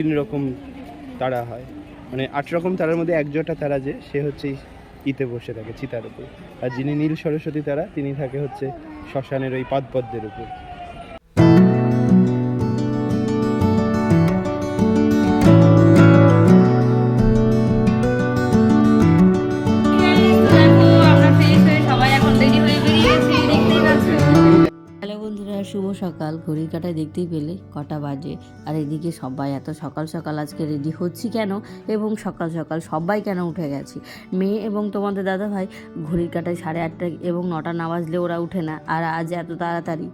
তিন রকম তারা হয়। মানে আট রকম তারার মধ্যে একজোটা তারা যে, সে হচ্ছে ইতে বসে থাকে, চিতার উপর। আর যিনি নীল সরস্বতী তারা, তিনি থাকে হচ্ছে শ্মশানের ওই পাদপদ্মের উপর। সকাল, ঘড়ির কাটায় দেখতেই পেলে কটা বাজে। আর এদিকে সবাই এত সকাল সকাল আজকে রেডি হচ্ছি কেন? এবং সকাল সকাল সবাই কেন উঠে গেছি? মেয়ে এবং তোমাদের দাদা ভাই ঘড়ির কাটায় সাড়ে আটটা এবং নটা না বাজলে ওরা উঠে না। আর আজ এত তাড়াতাড়ি।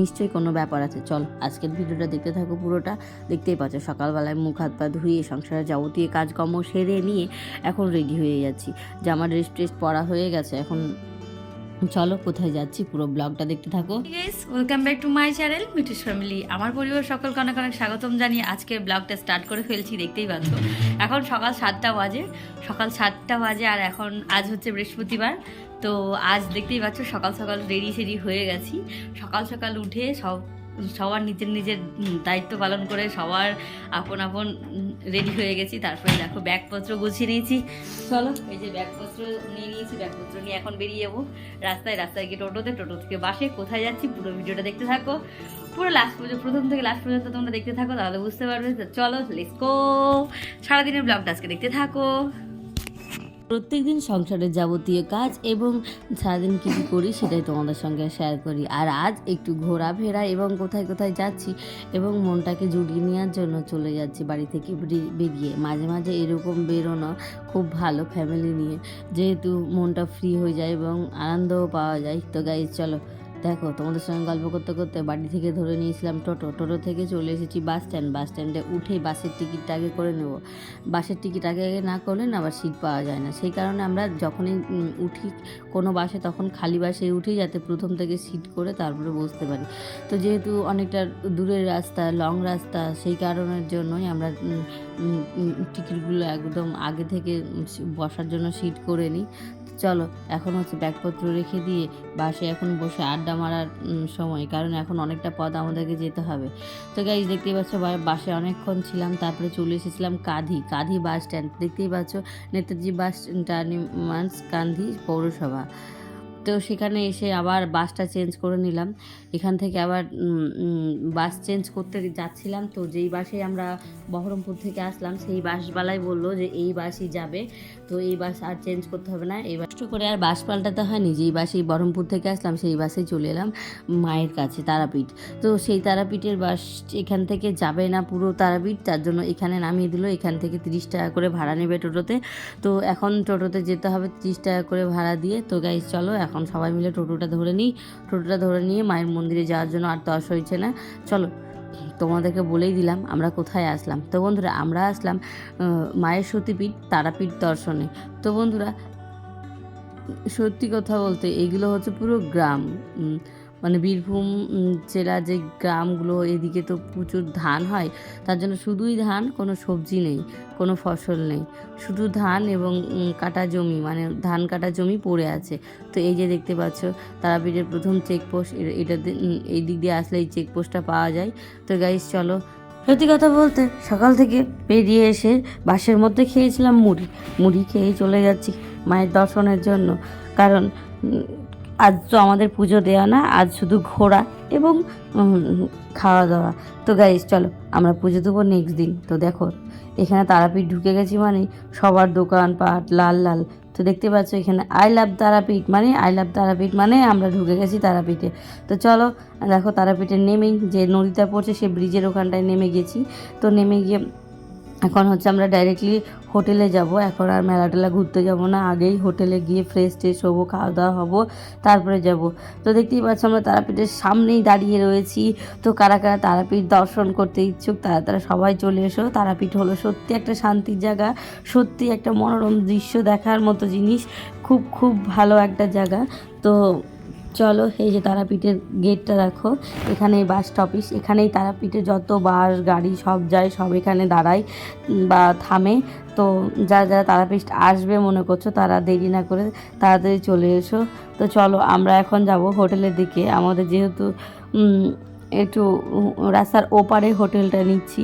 নিশ্চয়ই কোনো ব্যাপার আছে। চল, আজকের ভিডিওটা দেখতে থাকো পুরোটা। দেখতেই পাচ্ছ সকালবেলায় মুখ হাত পা ধুয়ে সংসারের যাবতীয় কাজকর্ম সেরে নিয়ে এখন রেডি হয়ে যাচ্ছি। জামা ড্রেস ট্রেস পরা হয়ে গেছে। এখন চলো, কোথায় যাচ্ছি? পুরো ব্লগটা দেখতে থাকো। Welcome back to my channel Mitus family আমার পরিবার সকল অনেক অনেক স্বাগতম জানিয়ে আজকে ব্লগটা স্টার্ট করে ফেলছি, দেখতেই পাচ্ছ। এখন সকাল সাতটা বাজে, সকাল সাতটা বাজে আর এখন আজ হচ্ছে বৃহস্পতিবার। তো আজ দেখতেই পাচ্ছ, সকাল সকাল রেডি সেডি হয়ে গেছি। সকাল সকাল উঠে সব সবার নিজের নিজের দায়িত্ব পালন করে সবার আপন আপন রেডি হয়ে গেছি। তারপরে দেখো ব্যাগপত্র গুছিয়ে নিয়েছি। চলো, এই যে ব্যাগপত্র নিয়ে নিয়েছি, ব্যাগপত্র নিয়ে এখন বেরিয়ে যাব। রাস্তায় রাস্তায় গিয়ে টোটোতে টোটো থেকে বাসে, কোথায় যাচ্ছি পুরো ভিডিওটা দেখতে থাকো। পুরো লাস্ট পর্যন্ত, প্রথম থেকে লাস্ট পর্যন্ত তোমরা দেখতে থাকো, তাহলে বুঝতে পারবে। চলো লেটস গো সারাদিনের ব্লগটা আজকে দেখতে থাকো। প্রত্যেকদিন সংসারের যাবতীয় কাজ এবং সারাদিন কী কী করি সেটাই তোমাদের সঙ্গে শেয়ার করি। আর আজ একটু ঘোরাফেরা এবং কোথায় কোথায় যাচ্ছি এবং মনটাকে জুড়িয়ে নেওয়ার জন্য চলে যাচ্ছি বাড়ি থেকে বেরিয়ে। মাঝে মাঝে এরকম বেরোনো খুব ভালো ফ্যামিলি নিয়ে। যেহেতু মনটা ফ্রি হয়ে যায় এবং আনন্দও পাওয়া যায়। তো গাইজ চলো দেখো, তোমাদের সঙ্গে গল্প করতে করতে বাড়ি থেকে ধরে নিয়েছিলাম টোটো। টোটো থেকে চলে এসেছি বাস স্ট্যান্ড। বাস স্ট্যান্ডে উঠেই বাসের টিকিটটা আগে করে নেব। বাসের টিকিট আগে আগে না করলে না আবার সিট পাওয়া যায় না। সেই কারণে আমরা যখনই উঠি কোনো বাসে তখন খালি বাসে উঠি যাতে প্রথম থেকে সিট করে তারপরে বসতে পারি। তো যেহেতু অনেকটা দূরের রাস্তা, লং রাস্তা, সেই কারণের জন্যই আমরা টিকিটগুলো একদম আগে থেকে বসার জন্য সিট করে নিই। চলো, এখন হচ্ছে ব্যাগপত্র রেখে দিয়ে বাসে এখন বসে আড্ডা মারার সময়। কারণ এখন অনেকটা পথ আমাদেরকে যেতে হবে। তো গাইজ দেখতেই পাচ্ছ বাসে অনেকক্ষণ ছিলাম, তারপরে চলে এসেছিলাম কাঁধি। কাঁধি বাস স্ট্যান্ড দেখতেই পাচ্ছ, নেতাজি বাস টার্নিমান্স কান্ধি পৌরসভা। তো সেখানে এসে আবার বাসটা চেঞ্জ করে নিলাম। এখান থেকে আবার বাস চেঞ্জ করতে যাচ্ছিলাম। তো যেই বাসে আমরা বহরমপুর থেকে আসলাম, সেই বাসবালাই বলল যে, এই বাসই যাবে। তো এই বাস আর চেঞ্জ করতে হবে না। এই বাস করে আর বাস পাল্টাতে হয়নি যেই বাসেই বহরমপুর থেকে আসলাম, সেই বাসেই চলে এলাম মায়ের কাছে, তারাপীঠ। তো সেই তারাপীঠের বাস এখান থেকে যাবে না পুরো তারাপীঠ, তার জন্য এখানে নামিয়ে দিল, এখান থেকে তিরিশ টাকা করে ভাড়া নেবে টোটোতে। তো এখন টোটোতে যেতে হবে তিরিশ টাকা করে ভাড়া দিয়ে। তো গাইজ চলো এখন সবাই মিলে টোটোটা ধরে নিই। টোটোটা ধরে নিয়ে মায়ের মন্দিরে যাওয়ার জন্য আর তস হয়েছে না। চলো। তোমাদেরকে বলেই দিলাম, আমরা কোথায় আসলাম। তো বন্ধুরা, আমরা আসলাম মায়ের সতীপীঠ, তারাপীঠ দর্শনে। তো বন্ধুরা, সত্যি কথা বলতে, এগুলো হচ্ছে পুরো গ্রাম। মানে বীরভূম জেলার যে গ্রামগুলো, এদিকে তো প্রচুর ধান হয়, তার জন্য শুধুই ধান, কোনো সবজি নেই, কোনো ফসল নেই। শুধু ধান এবং কাটা জমি মানে ধান কাটা জমি পড়ে আছে। তো এই যে দেখতে পাচ্ছ, তারাপীঠের প্রথম চেকপোস্ট এটা এই দিক দিয়ে আসলে এই চেকপোস্টটা পাওয়া যায়। তো গাইস চলো। সত্যি কথা বলতে, সকাল থেকে বেরিয়ে এসে বাসের মধ্যে খেয়েছিলাম মুড়ি। মুড়ি খেয়েই চলে যাচ্ছি মায়ের দর্শনের জন্য। কারণ আজ তো আমাদের পুজো দেওয়া না, আজ শুধু ঘোরা এবং খাওয়া দাওয়া তো গাইজ চলো, আমরা পুজো দেবো নেক্সট দিন। তো দেখো, এখানে তারাপীঠ ঢুকে গেছি মানে সবার দোকান পাট লাল লাল। তো দেখতে পাচ্ছ এখানে আই লাভ তারাপীঠ মানে আই লাভ তারাপীঠ মানে আমরা ঢুকে গেছি তারাপীঠে। তো চলো, দেখো তারাপীঠে নেমেই, যে নদীটা পড়ছে সে ব্রিজের ওখানটায় নেমে গেছি। তো নেমে গিয়ে এখন হচ্ছে আমরা ডাইরেক্টলি হোটেলে যাব। এখন আর মেলা টেলা ঘুরতে যাব না। আগেই হোটেলে গিয়ে ফ্রেশ ট্রেশ হব খাওয়া দাওয়া হব, তারপরে যাব। তো দেখতেই পাচ্ছ আমরা তারাপীঠের সামনেই দাঁড়িয়ে রয়েছি। তো কারা কারা তারাপীঠ দর্শন করতে ইচ্ছুক, তারা তারা সবাই চলে এসো। তারাপীঠ হলো সত্যি একটা শান্তির জায়গা, সত্যি একটা মনোরম দৃশ্য দেখার মতো জিনিস। খুব খুব ভালো একটা জায়গা। তো চলো, এই যে তারাপীঠের গেটটা দেখো। এখানে বাস স্টপিস এখানেই তারাপীঠে যত বাস গাড়ি সব যায়, সব এখানে দাঁড়ায় বা থামে। তো যারা যারা তারাপীঠ আসবে মনে করছ, তারা দেরি না করে তাড়াতাড়ি চলে এসো। তো চলো, আমরা এখন যাব হোটেলের দিকে। আমাদের যেহেতু একটু রাস্তার ওপারে হোটেলটা নিচ্ছি।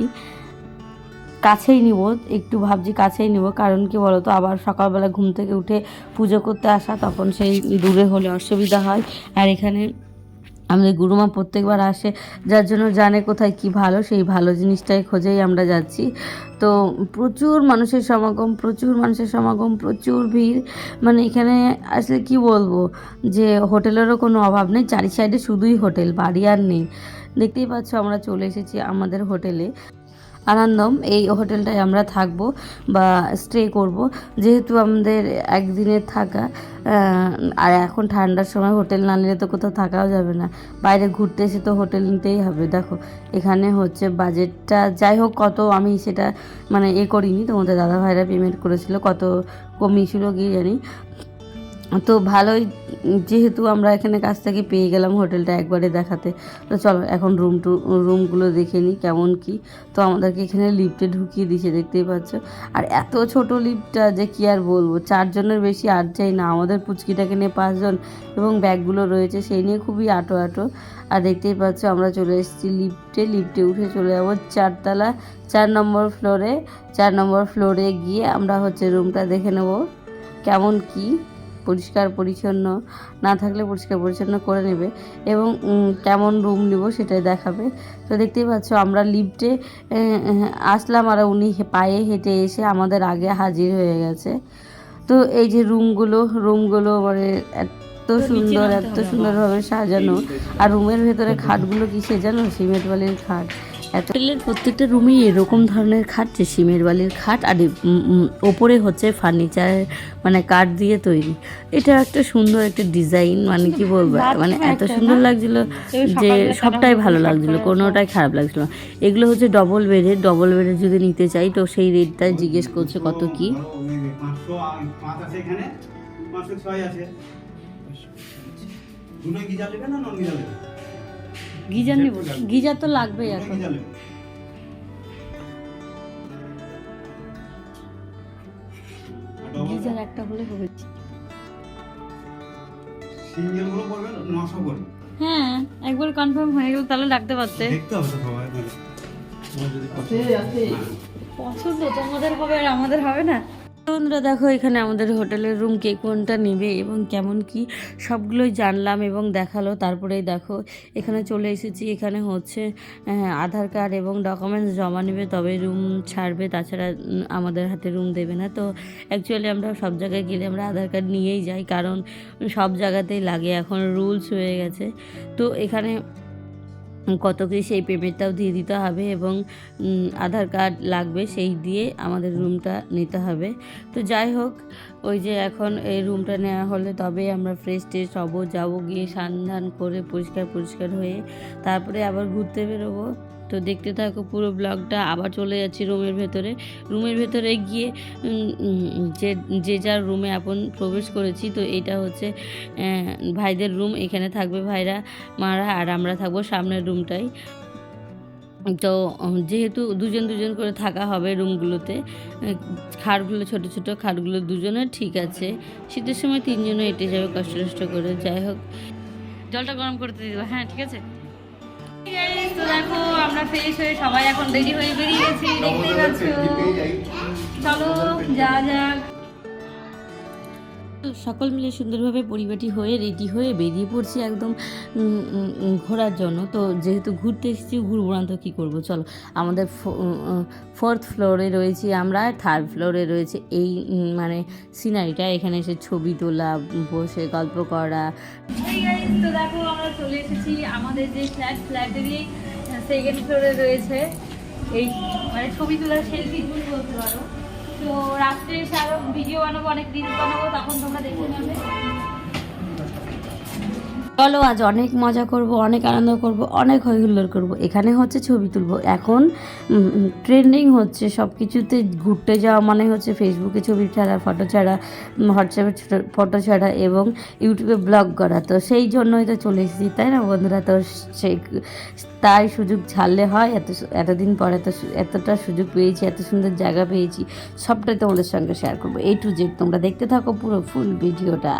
কাছেই নিব, একটু ভাবছি কাছেই নিব, কারণ কি বলতো, আবার সকালবেলা ঘুম থেকে উঠে পুজো করতে আসা, তখন সেই দূরে হলে অসুবিধা হয়। আর এখানে আমাদের গুরুমা প্রত্যেকবার আসে, যার জন্য জানে কোথায় কি ভালো, সেই ভালো জিনিসটাই খোঁজেই আমরা যাচ্ছি। তো প্রচুর মানুষের সমাগম, প্রচুর মানুষের সমাগম, প্রচুর ভিড়। মানে এখানে আসলে কি বলব, যে হোটেলেরও কোনো অভাব নেই, চারি সাইডে শুধুই হোটেল, বাড়ি আর নেই। দেখতেই পাচ্ছ, আমরা চলে এসেছি আমাদের হোটেলে। আনন্দম, এই হোটেলটায় আমরা থাকব বা স্টে করব। যেহেতু আমাদের একদিনের থাকা আর এখন ঠান্ডার সময় হোটেল না নিলে তো কোথাও থাকাও যাবে না। বাইরে ঘুরতে এসে তো হোটেল নিতেই হবে। দেখো, এখানে হচ্ছে বাজেটটা যাই হোক, কত আমি সেটা মানে এ করিনি। তোমাদের দাদা ভাইরা পেমেন্ট করেছিল, কত কমিয়েছিল কি জানি। তো ভালোই, যেহেতু আমরা এখানে কাছ থেকে পেয়ে গেলাম হোটেলটা একবারে দেখাতে, তো চলো এখন রুম টু রুমগুলো দেখে নিই কেমন কি। তো আমাদেরকে এখানে লিফটে ঢুকিয়ে দিয়েছে, দেখতেই পাচ্ছ। আর এত ছোট লিফটটা যে কি আর বলব, চারজনের বেশি আর চাই না, আমাদের পুচকিটাকে নিয়ে পাঁচজন এবং ব্যাগগুলো রয়েছে, সেই নিয়ে খুবই আটো আটো। আর দেখতেই পাচ্ছ আমরা চলে এসেছি লিফটে লিফটে উঠে চলে যাব চারতলা, চার নম্বর ফ্লোরে চার নম্বর ফ্লোরে গিয়ে আমরা হচ্ছে রুমটা দেখে নেব, কেমন কি। পরিষ্কার পরিচ্ছন্ন না থাকলে পরিষ্কার পরিচ্ছন্ন করে নেবে এবং কেমন রুম নিব সেটাই দেখাবে। তো দেখতেই পাচ্ছ আমরা লিফটে আসলাম আর উনি পায়ে হেঁটে এসে আমাদের আগে হাজির হয়ে গেছে। তো এই যে রুমগুলো রুমগুলো মানে এত সুন্দর এত সুন্দরভাবে সাজানো আর রুমের ভেতরে খাটগুলো কিসে জানো? সিমেন্ট বালির খাট। এত হোটেলের প্রত্যেকটা রুমেই এরকম ধরনের খাট যে সিমের বালির খাট আর ওপরে হচ্ছে ফার্নিচার মানে কাঠ দিয়ে তৈরি। এটা একটা সুন্দর একটা ডিজাইন মানে কি বলব মানে এত সুন্দর লাগছিল যে সবটাই ভালো লাগছিল কোনোটাই খারাপ লাগছিল এগুলো হচ্ছে ডবল বেডের ডবল বেডের যদি নিতে চাই তো সেই রেটটা জিজ্ঞেস করছে কত কি। আছে দুটো নেবে না নন নেবে? গিজার নিব গিজার তো লাগবেই এখন। গিজার একটা হলে হবে। সিঙ্গেলগুলো পড়বে নশো করে। হ্যাঁ একবার কনফার্ম হয়ে গেল তাহলে ডাকতে পারতে। দেখতে হবে তো সবাই। যদি পছন্দ তোমাদের হবে আর আমাদের হবে না? বন্ধুরা, দেখো এখানে আমাদের হোটেলের রুম কে কোনটা নেবে এবং কেমন কি সবগুলোই জানলাম এবং দেখাল। তারপরেই দেখো, এখানে চলে এসেছি। এখানে হচ্ছে আধার কার্ড এবং ডকুমেন্টস জমা নেবে, তবে রুম ছাড়বে। তাছাড়া আমাদের হাতে রুম দেবে না। তো অ্যাকচুয়ালি আমরা সব জায়গায় গেলে আমরা আধার কার্ড নিয়েই যাই, কারণ সব জায়গাতেই লাগে। এখন রুলস হয়ে গেছে। তো এখানে কত কি সেই পেমেন্টটাও দিয়ে দিতে হবে এবং আধার কার্ড লাগবে সেই দিয়ে আমাদের রুমটা নিতে হবে। তো যাই হোক, ওই যে এখন এই রুমটা নেওয়া হলে তবে আমরা ফ্রেশ ট্রেশ হব, যাব গিয়ে সান ধান করে পরিষ্কার পরিষ্কার হয়ে তারপরে আবার ঘুরতে বেরোবো। তো দেখতে থাকো পুরো ব্লগটা আবার চলে যাচ্ছি রুমের ভেতরে। রুমের ভেতরে গিয়ে যে যে যার রুমে আপন প্রবেশ করেছি, তো এটা হচ্ছে ভাইদের রুম এখানে থাকবে ভাইরা, মারা, আর আমরা থাকব সামনের রুমটাই তো যেহেতু দুজন দুজন করে থাকা হবে রুমগুলোতে খাটগুলো ছোট ছোট খাটগুলো দুজনের, ঠিক আছে। শীতের সময় তিনজনে এটে যাবে, কষ্ট কষ্ট করে। যাই হোক। জলটা গরম করতে দিবা। হ্যাঁ ঠিক আছে? আমরা ফ্রেশ হয়ে সবাই এখন রেডি হয়ে বেরিয়ে গেছি দেখতেই পাচ্ছ। চলো যা যাক। সকল মিলে সুন্দরভাবে পরিপাটি হয়ে রেডি হয়ে বেরিয়ে পড়ছি একদম ঘোরার জন্য। তো যেহেতু ঘুরতে এসেছি ঘুরবো না তো কী করব? চলো আমাদের ফোর্থ ফ্লোরে রয়েছি আমরা থার্ড ফ্লোরে রয়েছে এই মানে সিনারিটা এখানে এসে ছবি তোলা বসে গল্প করা। তো দেখো আমরা চলে এসেছি আমাদের যে ফ্ল্যাট ফ্ল্যাটেরই সেকেন্ড ফ্লোরে রয়েছে। এই মানে ছবি তোলার সেলফি বলতে পারো। তো রাত্রে এসে আরও ভিডিও বানাবো, অনেক রিলস বানাবো, তখন তোমরা দেখে নেবে। চলো আজ অনেক মজা করব, অনেক আনন্দ করব, অনেক হইহুল্লোড় করব। এখানে হচ্ছে ছবি তুলবো। এখন ট্রেন্ডিং হচ্ছে সব কিছুতে ঘুরতে যাওয়া মানে হচ্ছে ফেসবুকে ছবি ছাড়া ফটো ছাড়া হোয়াটসঅ্যাপে ফটো ছাড়া এবং ইউটিউবে ব্লগ করা। তো সেই জন্যই তো চলে এসেছি, তাই না বন্ধুরা? তো সেই তাই সুযোগ ছাড়লে হয়, এত এতদিন পর এত এতটা সুযোগ পেয়েছি, এত সুন্দর জায়গা পেয়েছি, সবটাই তোমাদের সঙ্গে শেয়ার করব। এই টু জেড তোমরা দেখতে থাকো পুরো ফুল ভিডিওটা।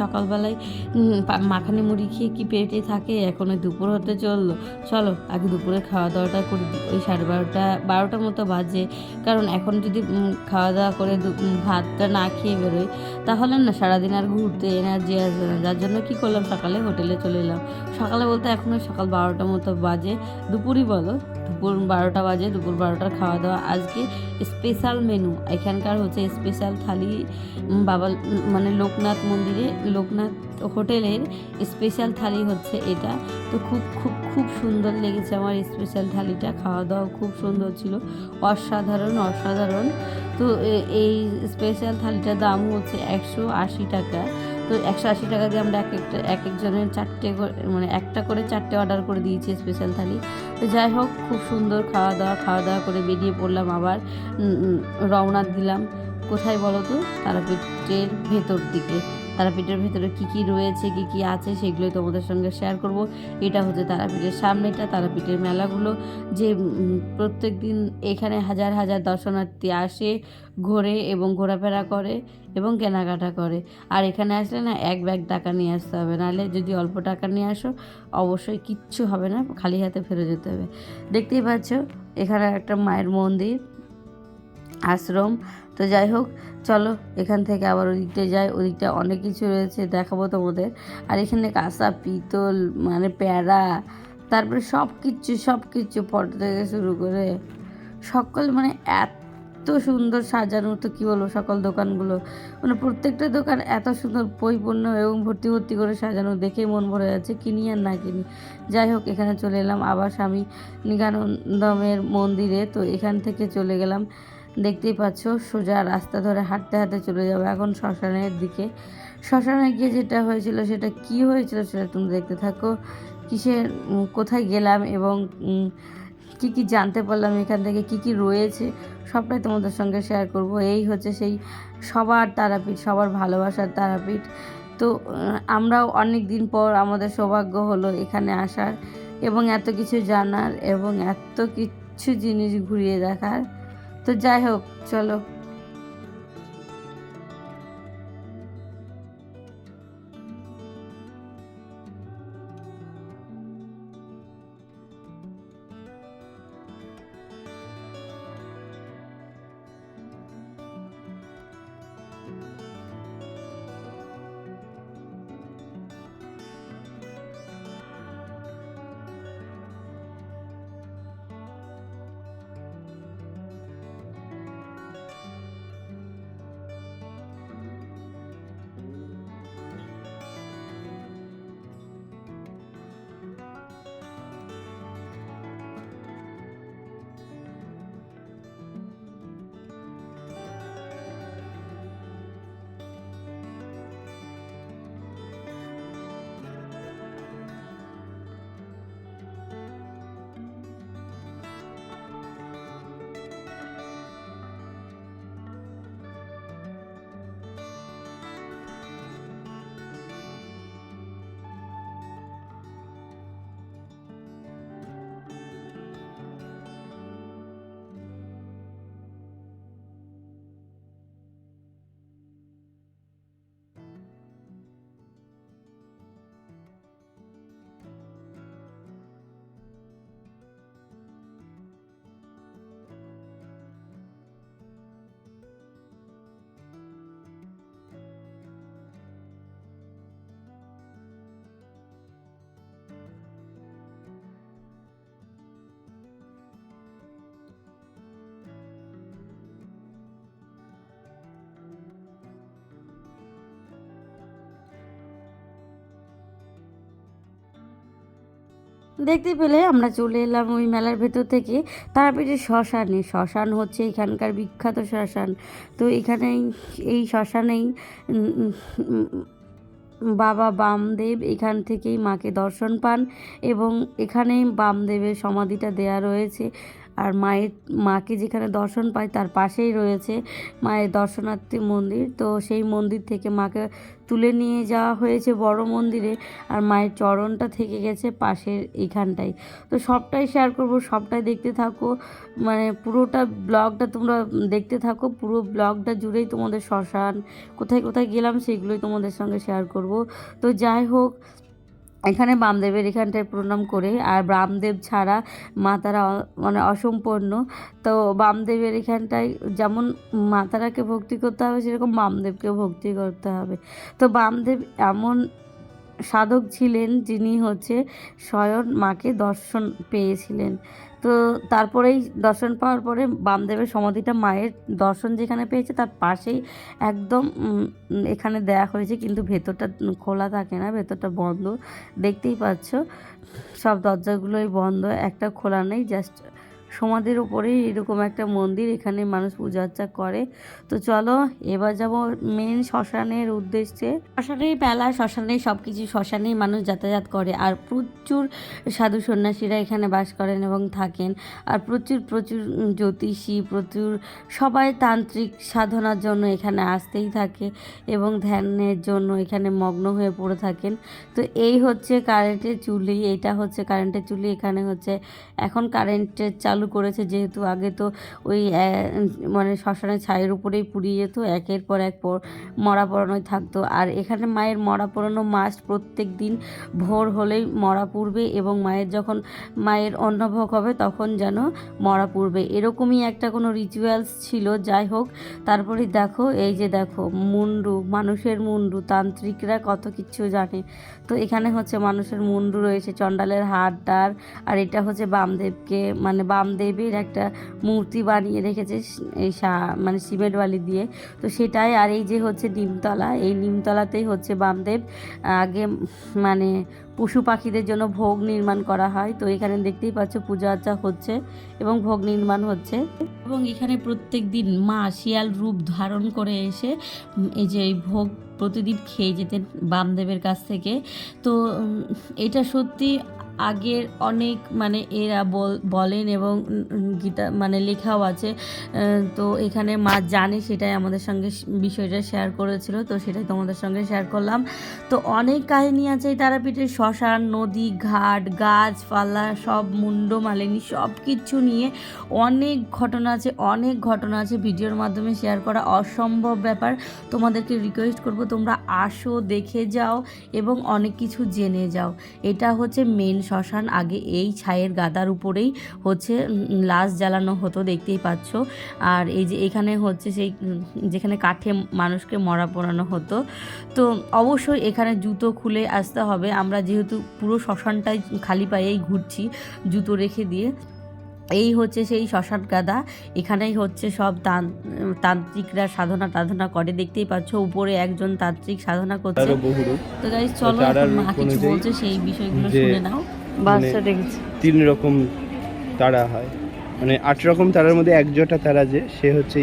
সকালবেলায় মাখানি মুড়ি খেয়ে কি পেটে থাকে? এখন ওই দুপুর হতে চলল। চলো, আগে দুপুরে খাওয়া দাওয়াটা করি। ওই সাড়ে বারোটা বারোটার মতো বাজে। কারণ এখন যদি খাওয়া দাওয়া করে ভাতটা না খেয়ে বেরোই, তাহলে না সারাদিন আর ঘুরতে এনার্জি আসবে না। যার জন্য কী করলাম? সকালে হোটেলে চলে এলাম। সকালে বলতে এখনও সকাল বারোটার মতো বাজে। দুপুরই বলো। দুপুর বারোটা বাজে, দুপুর বারোটার খাওয়া দাওয়া আজকে স্পেশাল মেনু এখানকার হচ্ছে স্পেশাল থালি বাবা মানে লোকনাথ মন্দিরে, লোকনাথ হোটেলের স্পেশাল থালি হচ্ছে এটা। তো খুব খুব খুব সুন্দর লেগেছে আমার স্পেশাল থালিটা। খাওয়া দাওয়া খুব সুন্দর ছিল। অসাধারণ অসাধারণ। তো এই স্পেশাল থালিটার দাম হচ্ছে একশো আশি টাকা। তো একশো আশি টাকা দিয়ে আমরা এক একটা এক একজনের চারটে মানে একটা করে চারটে অর্ডার করে দিয়েছি স্পেশাল থালি। তো যাই হোক, খুব সুন্দর খাওয়া দাওয়া খাওয়া দাওয়া করে বেরিয়ে পড়লাম আবার রওনা দিলাম। কোথায় বলো তো? তারাপীঠের ভেতর দিকে। তারাপীঠের ভেতরে কি কি রয়েছে, কি কি আছে সেগুলোই তোমাদের সঙ্গে শেয়ার করব। এটা হচ্ছে তারাপীঠের সামনেটা, তারাপীঠের মেলাগুলো। যে প্রত্যেক দিন এখানে হাজার হাজার দর্শনার্থী আসে, ঘোরে এবং ঘোরাফেরা করে এবং কেনাকাটা করে। আর এখানে আসলে না এক ব্যাগ টাকা নিয়ে আসতে হবে, নাহলে যদি অল্প টাকা নিয়ে আসো, অবশ্যই কিচ্ছু হবে না, খালি হাতে ফিরে যেতে হবে। দেখতেই পাচ্ছ, এখানে একটা মায়ের মন্দির, আশ্রম তো যাই হোক, চলো এখান থেকে আবার ওদিকটা যাই। ওদিকটা অনেক কিছু রয়েছে, দেখাবো তোমাদের। আর এখানে কাঁসা পিতল মানে প্যারা, তারপরে সব কিছু সব কিছু ফটো থেকে শুরু করে সকল মানে এত সুন্দর সাজানো তো কী বলব, সকল দোকানগুলো। মানে প্রত্যেকটা দোকান এত সুন্দর পরিপূর্ণ এবং ভর্তি ভর্তি করে সাজানো দেখেই মন ভরে যাচ্ছে কিনি আর না কিনি যাই হোক, এখানে চলে এলাম আবার স্বামী নিগানন্দমের মন্দিরে। তো এখান থেকে চলে গেলাম। দেখতেই পাচ্ছ, সোজা রাস্তা ধরে হাঁটতে হাঁটতে চলে যাব। এখন শ্মশানের দিকে। শ্মশানে গিয়ে যেটা হয়েছিল, সেটা কি হয়েছিল সেটা তুমি দেখতে থাকো। কিসের কোথায় গেলাম এবং কি কি জানতে পারলাম এখান থেকে, কি কি রয়েছে, সবটাই তোমাদের সঙ্গে শেয়ার করব। এই হচ্ছে সেই সবার তারাপীঠ, সবার ভালোবাসার তারাপীঠ। তো আমরাও অনেক দিন পর আমাদের সৌভাগ্য হলো এখানে আসার এবং এত কিছু জানার এবং এত কিছু জিনিস ঘুরিয়ে দেখার। তো যাই হোক চলো। দেখতে পেলে আমরা চলে এলাম ওই মেলার ভেতর থেকে। তারাপীঠের শ্মশানে শ্মশান হচ্ছে এখানকার বিখ্যাত শ্মশান। তো এখানে এই শ্মশানেই বাবা বামদেব এখান থেকেই মাকে দর্শন পান এবং এখানেই বামদেবের সমাধিটা দেয়া রয়েছে। আর মায়ের, মাকে যেখানে দর্শন পায় তার পাশেই রয়েছে মায়ের দর্শনার্থী মন্দির। তো সেই মন্দির থেকে মাকে তুলে নিয়ে যাওয়া হয়েছে বড় মন্দিরে আর মায়ের চরণটা থেকে গেছে পাশের এখানটায়। তো সবটাই শেয়ার করব, সবটাই দেখতে থাকো। মানে পুরোটা ব্লগটা তোমরা দেখতে থাকো, পুরো ব্লগটা জুড়েই তোমাদের শ্মশান, কোথায় কোথায় গেলাম সেগুলোই তোমাদের সঙ্গে শেয়ার করব। তো যাই হোক এখানে বামদেবের এখানটায় প্রণাম করে, আর বামদেব ছাড়া মা তারা মানে অসম্পূর্ণ। তো বামদেবের এখানটায় যেমন মাতারাকে ভক্তি করতে হবে, সেরকম বামদেবকেও ভক্তি করতে হবে। তো বামদেব এমন সাধক ছিলেন যিনি হচ্ছে স্বয়ং মাকে দর্শন পেয়েছিলেন। তো তারপরেই দর্শন পাওয়ার পরে বামদেবের সমাধিটা মায়ের দর্শন যেখানে পেয়েছে, তার পাশেই একদম এখানে দেয়া হয়েছে, কিন্তু ভেতরটা খোলা থাকে না, ভেতরটা বন্ধ। দেখতেই পাচ্ছ, সব দরজাগুলোই বন্ধ, একটা খোলা নেই জাস্ট সমাধির উপরেই এরকম একটা মন্দির, এখানে মানুষ পূজা অর্চা করে। তো চলো, এবার যাব মেন শ্মশানের উদ্দেশ্যে। শ্মশানেই মেলা শ্মশানেই সব কিছু শ্মশানেই মানুষ যাতায়াত করে। আর প্রচুর সাধু সন্ন্যাসীরা এখানে বাস করেন এবং থাকেন। আর প্রচুর প্রচুর জ্যোতিষী, প্রচুর সবাই তান্ত্রিক সাধনার জন্য এখানে আসতেই থাকে এবং ধ্যানের জন্য এখানে মগ্ন হয়ে পড়ে থাকেন। তো এই হচ্ছে কারেন্টের চুলি, এটা হচ্ছে কারেন্টের চুলি, এখানে হচ্ছে এখন কারেন্টের চালু করেছে, যেহেতু আগে তো ওই মানে শ্মশানের ছায়ের উপরেই পুড়িয়ে যেত, একের পর এক পর মরা পড়ানোই থাকতো। আর এখানে মায়ের মরা পড়ানো মাস্ট প্রত্যেক দিন ভোর হলেই মরা পূর্বে এবং মায়ের যখন, মায়ের অন্নভোগ হবে তখন যেন মরা পূর্বে এরকমই একটা কোনো রিচুয়ালস ছিল, যাই হোক। তারপরে দেখো, এই যে দেখো, মুন্ডু, মানুষের মুন্ডু, তান্ত্রিকরা কত কিছু জানে। তো এখানে হচ্ছে মানুষের মুন্ডু রয়েছে চণ্ডালের হাত ডার আর এটা হচ্ছে বামদেবকে মানে বামদেবের একটা মূর্তি বানিয়ে রেখেছে এই মানে সিমেন্ট বালি দিয়ে। তো সেটাই, আর এই যে হচ্ছে নিমতলা, এই নিমতলাতেই হচ্ছে বামদেব, আগে মানে পশু পাখিদের জন্য ভোগ নির্মাণ করা হয়। তো এখানে দেখতেই পাচ্ছ পূজা আর্চা হচ্ছে এবং ভোগ নির্মাণ হচ্ছে। এবং এখানে প্রত্যেক দিন মা শিয়াল রূপ ধারণ করে এসে এই যে এই ভোগ প্রতিদিন খেয়ে যেতেন বামদেবের কাছ থেকে। তো এটা সত্যি আগের অনেক মানে এরা বল- বলেন এবং গীতা মানে লেখাও আছে তো এখানে মা জানে সেটাই আমাদের সঙ্গে বিষয়টা শেয়ার করেছিল, তো সেটাই তোমাদের সঙ্গে শেয়ার করলাম। তো অনেক কাহিনী আছে তারাপীঠের শ্মশান, নদী, ঘাট, গাছপালা, সব মুন্ড মালিনী, সব কিছু নিয়ে অনেক ঘটনা আছে, অনেক ঘটনা আছে। ভিডিওর মাধ্যমে শেয়ার করা অসম্ভব ব্যাপার। তোমাদেরকে রিকোয়েস্ট করব তোমরা আসো, দেখে যাও এবং অনেক কিছু জেনে যাও। এটা হচ্ছে মেন শ্মশান আগে এই ছায়ের গাদার উপরেই হচ্ছে লাশ জ্বালানো হতো দেখতেই পাচ্ছ। আর এই যে এখানে হচ্ছে সেই যেখানে কাঠে মানুষকে মরা পোড়ানো হতো। তো অবশ্যই এখানে জুতো খুলে আসতে হবে। আমরা যেহেতু পুরো শ্মশানটাই খালি পায়েই ঘুরছি জুতো রেখে দিয়ে। এই হচ্ছে সেই শ্মশান গাদা। এখানেই হচ্ছে সব তান- তান্ত্রিকরা সাধনা টাধনা করে। দেখতেই পাচ্ছ উপরে একজন তান্ত্রিক সাধনা করছে। তো গাইজ চলো মা কিছু বলছে সেই বিষয়গুলো শুনে নাও। বাচ্চা দেখেছি। তিন রকম তারা হয়। মানে আট রকম তারার মধ্যে একজোটা তারা যে সে হচ্ছে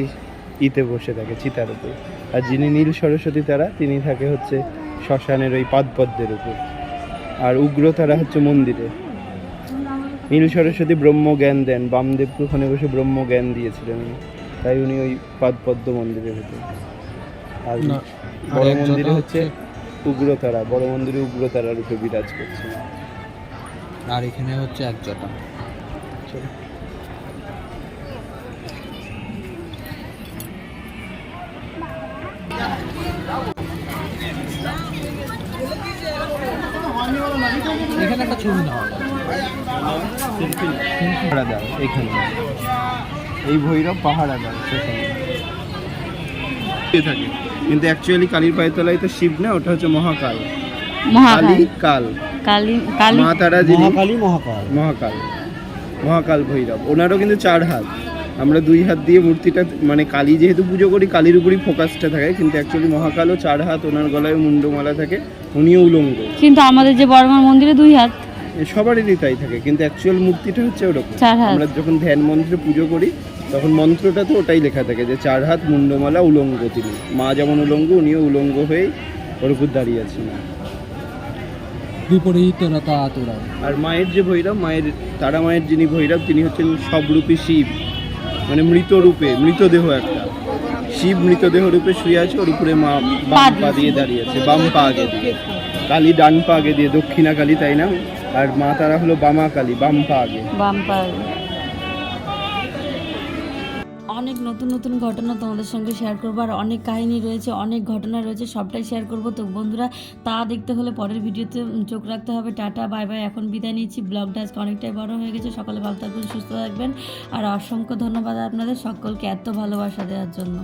ইতে বসে থাকে চিতার উপর। আর যিনি নীল সরস্বতী তারা তিনি থাকে হচ্ছে শ্মশানের ওই পাদপদ্মের উপর। আর উগ্র তারা হচ্ছে মন্দিরে। নীল সরস্বতী ব্রহ্ম জ্ঞান দেন বামদেবকে ওখানে বসে ব্রহ্ম জ্ঞান দিয়েছিলেন তাই উনি ওই পাদপদ্ম মন্দিরে হতেন। আর বড় মন্দিরে হচ্ছে উগ্রতারা বড় মন্দিরে উগ্রতারা রূপে বিরাজ করছেন আর এখানে হচ্ছে এক জটা। এখানে একটা ছবি নেওয়া এখানে। এই ভৈরব দাও সেখানে। থাকে। কিন্তু অ্যাকচুয়ালি কালীর পায়ের তলায় তো শিব না ওটা হচ্ছে মহাকাল। কালী কাল কালী কালী? মা তারা যিনি মহাকালী মহাকাল। মহাকাল। মহাকাল ভৈরব। ওনারও কিন্তু চার হাত। আমরা দুই হাত দিয়ে মূর্তিটা মানে কালী যেহেতু পুজো করি কালীর উপরই ফোকাসটা থাকে কিন্তু অ্যাকচুয়ালি মহাকালও চার হাত ওনার গলায় মুন্ডমালা থাকে উনিও উলঙ্গ। কিন্তু আমাদের যে বর্মার মন্দিরে দুই হাত। সবারই তাই থাকে কিন্তু অ্যাকচুয়াল মূর্তিটা হচ্ছে ওরকম। আমরা যখন ধ্যান মন্ত্রে পুজো করি তখন মন্ত্রটা তো ওটাই লেখা থাকে যে চার হাত মুন্ডমালা উলঙ্গ তিনি। মা যেমন উলঙ্গ উনিও উলঙ্গ হয়ে ওর উপর দাঁড়িয়ে আছেন। বিপরীতরতা তোরা আর মায়ের যে ভৈরব মায়ের তারা মায়ের যিনি ভৈরব তিনি হচ্ছেন সবরূপী শিব। মানে মৃত রূপে মৃতদেহ একটা। শিব মৃতদেহ রূপে শুয়ে আছে ওর উপরে মা বাম পা দিয়ে দাঁড়িয়ে আছে বাম পা আগে দিয়ে। কালী ডান পা আগে দিয়ে দক্ষিণা কালী তাই না? আর মা তারা হলো বামা কালী বাম পা আগে। বাম পা অনেক নতুন নতুন ঘটনা তোমাদের সঙ্গে শেয়ার করব। আর অনেক কাহিনী রয়েছে, অনেক ঘটনা রয়েছে, সবটাই শেয়ার করব। তো বন্ধুরা, তা দেখতে হলে পরের ভিডিওতে চোখ রাখতে হবে। টাটা বাই বাই এখন বিদায় নিচ্ছি। ব্লগটা আজকে অনেকটাই বড় হয়ে গেছে। সকালে ভালো থাকবেন, সুস্থ থাকবেন। আর অসংখ্য ধন্যবাদ আপনাদের সকলকে এত ভালোবাসা দেওয়ার জন্য।